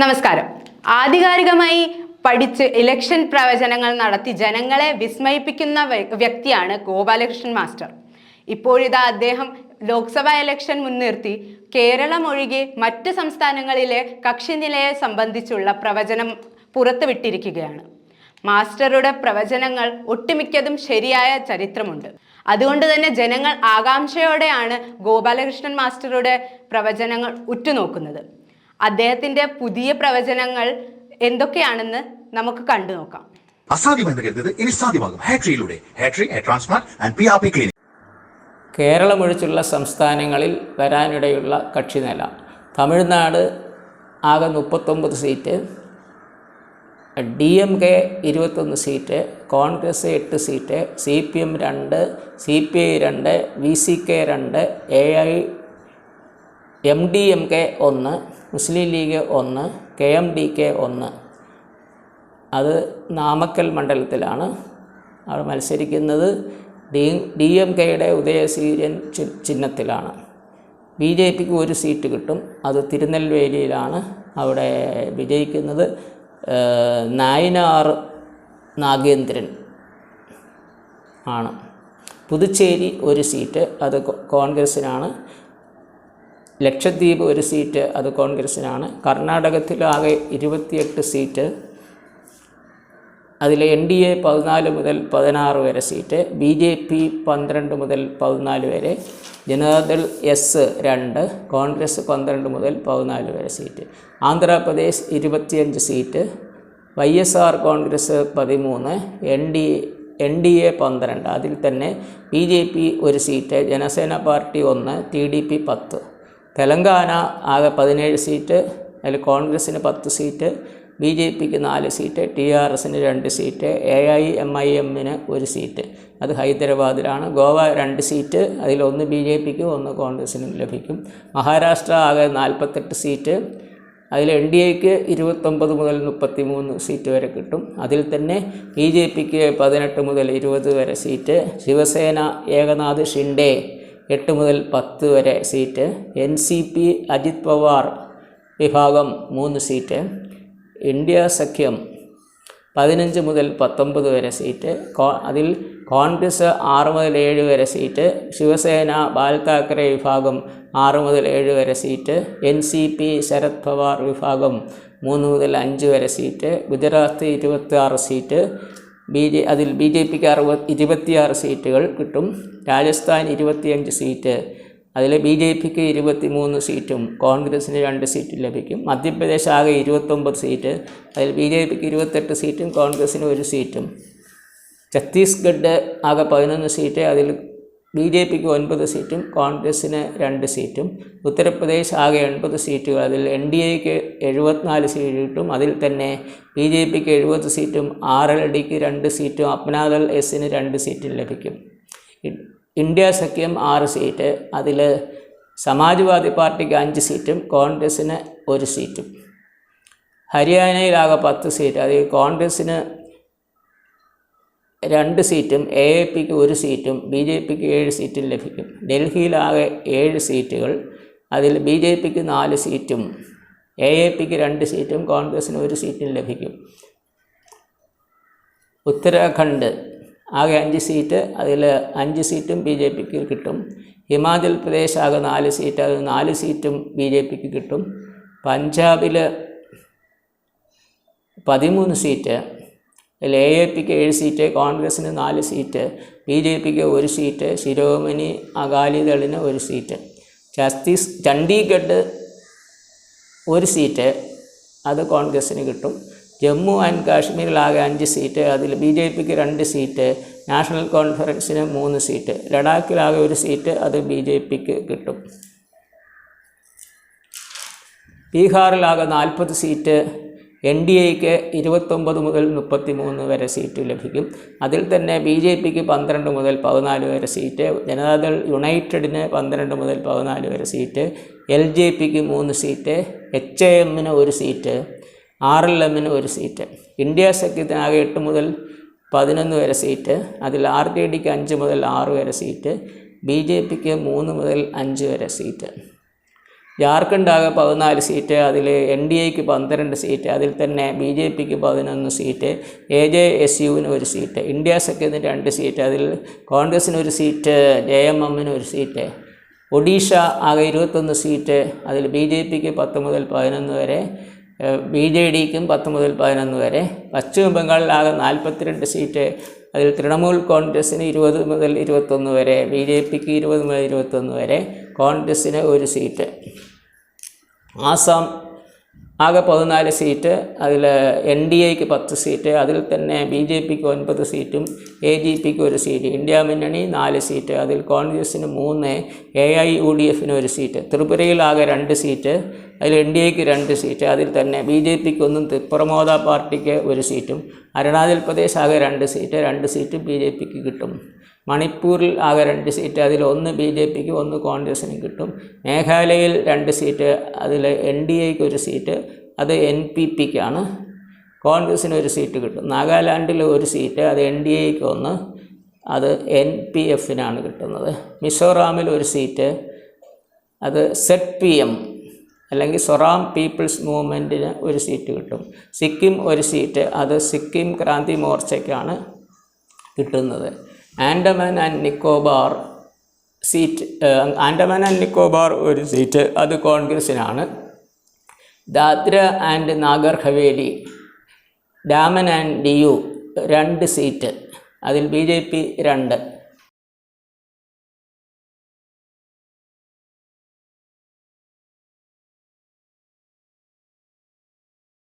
നമസ്കാരം. ആധികാരികമായി പഠിച്ച് ഇലക്ഷൻ പ്രവചനങ്ങൾ നടത്തി ജനങ്ങളെ വിസ്മയിപ്പിക്കുന്ന വ്യക്തിയാണ് ഗോപാലകൃഷ്ണൻ മാസ്റ്റർ. ഇപ്പോഴിതാ അദ്ദേഹം ലോക്സഭാ ഇലക്ഷൻ മുൻനിർത്തി കേരളം ഒഴികെ മറ്റ് സംസ്ഥാനങ്ങളിലെ കക്ഷിനിലയെ സംബന്ധിച്ചുള്ള പ്രവചനം പുറത്തുവിട്ടിരിക്കുകയാണ്. മാസ്റ്ററുടെ പ്രവചനങ്ങൾ ഒട്ടുമിക്കതും ശരിയായ ചരിത്രമുണ്ട്. അതുകൊണ്ട് തന്നെ ജനങ്ങൾ ആകാംക്ഷയോടെയാണ് ഗോപാലകൃഷ്ണൻ മാസ്റ്ററുടെ പ്രവചനങ്ങൾ ഉറ്റുനോക്കുന്നത്. അദ്ദേഹത്തിന്റെ പുതിയ പ്രവചനങ്ങൾ എന്തൊക്കെയാണെന്ന് നമുക്ക് കണ്ടു നോക്കാം. അസാധ്യമെന്ന് ഇനി സാധ്യമാകും. ഹാട്രിയിലൂടെ ഹാട്രി hair transplant and P R P clinic കേരളമൊഴിച്ചുള്ള സംസ്ഥാനങ്ങളിൽ വരാനിടയുള്ള കക്ഷി നില. തമിഴ്നാട് ആകെ മുപ്പത്തൊമ്പത് സീറ്റ്. ഡി എം കെ ഇരുപത്തൊന്ന് സീറ്റ്. കോൺഗ്രസ് എട്ട് സീറ്റ്. സി പി എം രണ്ട് സി പി ഐ രണ്ട് വി സി കെ രണ്ട് A I M D M K ഒന്ന്. മുസ്ലിം ലീഗ് ഒന്ന് കെ എം ഡി കെ ഒന്ന്. അത് നാമക്കൽ മണ്ഡലത്തിലാണ്. അവർ മത്സരിക്കുന്നത് ഡി ഡി എം കെയുടെ ഉദയസൂര്യൻ ചിഹ്നത്തിലാണ്. ബി ജെ പിക്ക് ഒരു സീറ്റ് കിട്ടും. അത് തിരുനെൽവേലിയിലാണ് അവിടെ വിജയിക്കുന്നത് നായനാർ നാഗേന്ദ്രൻ ആണ്. പുതുച്ചേരി ഒരു സീറ്റ്. അത് കോൺഗ്രസ്സിനാണ്. ലക്ഷദ്വീപ് ഒരു സീറ്റ് അത് കോൺഗ്രസ്സിനാണ്. കർണാടകത്തിലാകെ ഇരുപത്തിയെട്ട് സീറ്റ്. അതിൽ എൻ ഡി എ പതിനാല് മുതൽ പതിനാറ് വരെ സീറ്റ്. ബി ജെ പി പന്ത്രണ്ട് മുതൽ പതിനാല് വരെ. ജനതാദൾ എസ് രണ്ട് കോൺഗ്രസ് പന്ത്രണ്ട് മുതൽ പതിനാല് വരെ സീറ്റ്. ആന്ധ്രാപ്രദേശ് ഇരുപത്തിയഞ്ച് seat. Y S R Congress പതിമൂന്ന് N D N D A പന്ത്രണ്ട്. അതിൽ തന്നെ ബി ജെ പി ഒരു സീറ്റ് ജനസേന പാർട്ടി ഒന്ന് ടി ഡി പി പത്ത്. തെലങ്കാന ആകെ പതിനേഴ് സീറ്റ് അതിൽ കോൺഗ്രസ്സിന് പത്ത് സീറ്റ് ബി ജെ പിക്ക് നാല് സീറ്റ് ടി ആർ എസിന് രണ്ട് seat A I M I എമ്മിന് ഒരു സീറ്റ്. അത് ഹൈദരാബാദിലാണ്. ഗോവ രണ്ട് സീറ്റ് അതിലൊന്ന് ബി ജെ പിക്ക് ഒന്ന് കോൺഗ്രസ്സിനും ലഭിക്കും. മഹാരാഷ്ട്ര ആകെ നാൽപ്പത്തെട്ട് സീറ്റ് അതിൽ എൻ ഡി എക്ക് ഇരുപത്തൊമ്പത് മുതൽ മുപ്പത്തി മൂന്ന് സീറ്റ് വരെ കിട്ടും. അതിൽ തന്നെ ബി ജെ പിക്ക് പതിനെട്ട് മുതൽ ഇരുപത് വരെ സീറ്റ് ശിവസേന ഏകനാഥ് ഷിൻഡെ എട്ട് മുതൽ പത്ത് വരെ seat. N C P Ajit Pawar വിഭാഗം മൂന്ന് സീറ്റ്. ഇന്ത്യ സഖ്യം പതിനഞ്ച് മുതൽ പത്തൊമ്പത് വരെ സീറ്റ്. കോ അതിൽ കോൺഗ്രസ് ആറ് മുതൽ ഏഴ് വരെ സീറ്റ്. ശിവസേന ബാൽ താക്കറെ വിഭാഗം ആറ് മുതൽ ഏഴ് വരെ seat. N C P Sharad Pawar വിഭാഗം മൂന്ന് മുതൽ അഞ്ച് വരെ സീറ്റ്. ഗുജറാത്ത് ഇരുപത്തി ആറ് സീറ്റ്. ബി ജെ അതിൽ ബി ജെ പിക്ക് അറുപത് ഇരുപത്തിയാറ് സീറ്റുകൾ കിട്ടും. രാജസ്ഥാൻ ഇരുപത്തിയഞ്ച് സീറ്റ് അതിൽ ബി ജെ പിക്ക് ഇരുപത്തി മൂന്ന് സീറ്റും കോൺഗ്രസിന് രണ്ട് സീറ്റും ലഭിക്കും. മധ്യപ്രദേശ് ആകെ ഇരുപത്തൊമ്പത് സീറ്റ് അതിൽ ബി ജെ പിക്ക് ഇരുപത്തെട്ട് സീറ്റും കോൺഗ്രസിന് ഒരു സീറ്റും. ഛത്തീസ്ഗഡ് ആകെ പതിനൊന്ന് സീറ്റ് അതിൽ ബി ജെ പിക്ക് ഒൻപത് സീറ്റും കോൺഗ്രസ്സിന് രണ്ട് സീറ്റും ഉത്തർപ്രദേശ് ആകെ എൺപത് സീറ്റുകൾ. അതിൽ എൻ ഡി എക്ക് എഴുപത്തിനാല് സീറ്റും അതിൽ തന്നെ ബി ജെ പിക്ക് എഴുപത് സീറ്റും ആർ എൽ ഡിക്ക് രണ്ട് സീറ്റും അപ്നാദൾ എസിന് രണ്ട് സീറ്റും ലഭിക്കും. ഇന്ത്യ സഖ്യം ആറ് സീറ്റ് അതിൽ സമാജ്വാദി പാർട്ടിക്ക് അഞ്ച് സീറ്റും കോൺഗ്രസ്സിന് ഒരു സീറ്റും. ഹരിയാനയിലാകെ പത്ത് സീറ്റ്. അതിൽ കോൺഗ്രസ്സിന് രണ്ട് സീറ്റും എ എ പിക്ക് ഒരു സീറ്റും ബി ജെ പിക്ക് ഏഴ് സീറ്റും ലഭിക്കും. ഡൽഹിയിലാകെ ഏഴ് സീറ്റുകൾ. അതിൽ ബി ജെ പിക്ക് നാല് സീറ്റും എ എ പിക്ക് രണ്ട് സീറ്റും കോൺഗ്രസ്സിന് ഒരു സീറ്റും ലഭിക്കും. ഉത്തരാഖണ്ഡ്. ആകെ അഞ്ച് സീറ്റ്. അതിൽ അഞ്ച് സീറ്റും ബി ജെ പിക്ക് കിട്ടും. ഹിമാചൽ പ്രദേശ് ആകെ നാല് സീറ്റ്. അത് നാല് സീറ്റും ബി ജെ പിക്ക് കിട്ടും. പഞ്ചാബിൽ പതിമൂന്ന് സീറ്റ്. അതിൽ എ എ പിക്ക് ഏഴ് സീറ്റ് കോൺഗ്രസ്സിന് നാല് സീറ്റ് ബി ജെ പിക്ക് ഒരു സീറ്റ് ശിരോമണി അകാലിദളിന് ഒരു സീറ്റ് ഛത്തീസ് ചണ്ഡീഗഡ് ഒരു സീറ്റ് അത് കോൺഗ്രസ്സിന് കിട്ടും. ജമ്മു ആൻഡ് കാശ്മീരിൽ ആകെ അഞ്ച് സീറ്റ് അതിൽ ബി ജെ പിക്ക് രണ്ട് സീറ്റ് നാഷണൽ കോൺഫറൻസിന് മൂന്ന് സീറ്റ് ലഡാക്കിലാകെ ഒരു സീറ്റ് അത് ബി ജെ പിക്ക് കിട്ടും. ബീഹാറിലാകെ നാൽപ്പത് സീറ്റ് എൻ ഡി എക്ക് ഇരുപത്തൊമ്പത് മുതൽ മുപ്പത്തി മൂന്ന് വരെ സീറ്റ് ലഭിക്കും. അതിൽ തന്നെ ബി ജെ പിക്ക് പന്ത്രണ്ട് മുതൽ പതിനാല് വരെ സീറ്റ്. ജനതാദൾ യുണൈറ്റഡിന് പന്ത്രണ്ട് മുതൽ പതിനാല് വരെ സീറ്റ്. എൽ ജെ പിക്ക് മൂന്ന് സീറ്റ്. എച്ച് എ എമ്മിന് ഒരു സീറ്റ്. ആർ എൽ എമ്മിന് ഒരു സീറ്റ്. ഇന്ത്യ സഖ്യത്തിനാകെ എട്ട് മുതൽ പതിനൊന്ന് വരെ സീറ്റ്. അതിൽ ആർ ജെ ഡിക്ക് അഞ്ച് മുതൽ ആറ് വരെ സീറ്റ്. ബി ജെ പിക്ക് മൂന്ന് മുതൽ അഞ്ച് വരെ സീറ്റ്. ജാർഖണ്ഡ് ആകെ പതിനാല് സീറ്റ് അതിൽ എൻ ഡി എക്ക് പന്ത്രണ്ട് സീറ്റ് അതിൽ തന്നെ ബി ജെ പിക്ക് പതിനൊന്ന് സീറ്റ് എ ജെ എസ് യുവിന് ഒരു സീറ്റ് ഇന്ത്യ സഖ്യത്തിന് രണ്ട് സീറ്റ് അതിൽ കോൺഗ്രസ്സിന് ഒരു സീറ്റ് ജെ എം എമ്മിന് ഒരു സീറ്റ് ഒഡീഷ ആകെ ഇരുപത്തൊന്ന് സീറ്റ് അതിൽ ബി ജെ പിക്ക് പത്ത് മുതൽ പതിനൊന്ന് വരെ ബി ജെ ഡിക്കും പത്ത് മുതൽ പതിനൊന്ന് വരെ പശ്ചിമ ബംഗാളിലാകെ നാൽപ്പത്തിരണ്ട് സീറ്റ് അതിൽ തൃണമൂൽ കോൺഗ്രസ്സിന് ഇരുപത് മുതൽ ഇരുപത്തൊന്ന് വരെ ബി ജെ പിക്ക് ഇരുപത് മുതൽ ഇരുപത്തൊന്ന് വരെ കോൺഗ്രസ്സിന് ഒരു സീറ്റ്. ആസാം ആകെ പതിനാല് സീറ്റ് അതിൽ എൻ ഡി എക്ക് പത്ത് സീറ്റ് അതിൽ തന്നെ ബി ജെ പിക്ക് ഒൻപത് സീറ്റും എ ജി പിക്ക് ഒരു സീറ്റ് ഇന്ത്യ മുന്നണി നാല് സീറ്റ് അതിൽ കോൺഗ്രസിന് മൂന്ന് എ ഐ യു ഡി എഫിന് ഒരു സീറ്റ് ത്രിപുരയിൽ ആകെ രണ്ട് സീറ്റ് അതിൽ എൻ ഡി എക്ക് രണ്ട് സീറ്റ് അതിൽ തന്നെ ബി ജെ പിക്ക് ഒന്നും പ്രമോദ പാർട്ടിക്ക് ഒരു സീറ്റും അരുണാചൽ പ്രദേശ് ആകെ രണ്ട് സീറ്റ് രണ്ട് സീറ്റും ബി ജെ പിക്ക് കിട്ടും. മണിപ്പൂരിൽ ആകെ രണ്ട് സീറ്റ്. അതിൽ ഒന്ന് ബി ജെ പിക്ക് ഒന്ന് കോൺഗ്രസിന് കിട്ടും. മേഘാലയയിൽ രണ്ട് സീറ്റ് അതിൽ എൻ ഡി എക്ക് ഒരു സീറ്റ് അത് എൻ പി പിക്കാണ്. കോൺഗ്രസ്സിന് ഒരു സീറ്റ് കിട്ടും. നാഗാലാൻഡിൽ ഒരു സീറ്റ് അത് എൻ ഡി എക്ക് ഒന്ന് അത് എൻ പി എഫിനാണ് കിട്ടുന്നത്. മിസോറാമിൽ ഒരു സീറ്റ് അത് സെറ്റ് പി എം അല്ലെങ്കിൽ സൊറാം പീപ്പിൾസ് മൂവ്മെന്റിന് ഒരു സീറ്റ് കിട്ടും. സിക്കിം ഒരു സീറ്റ് അത് സിക്കിം ക്രാന്തി മോർച്ചയ്ക്കാണ് കിട്ടുന്നത്. Andaman and Nicobar seat Andaman and Nicobar ഒരു സീറ്റ് അത് കോൺഗ്രസിനാണ് ദാദ്ര ആൻഡ് നാഗർ ഹവേലി ഡാമൻ ആൻഡ് ഡിയു രണ്ട് സീറ്റ് അതിൽ ബി ജെ പി രണ്ട്.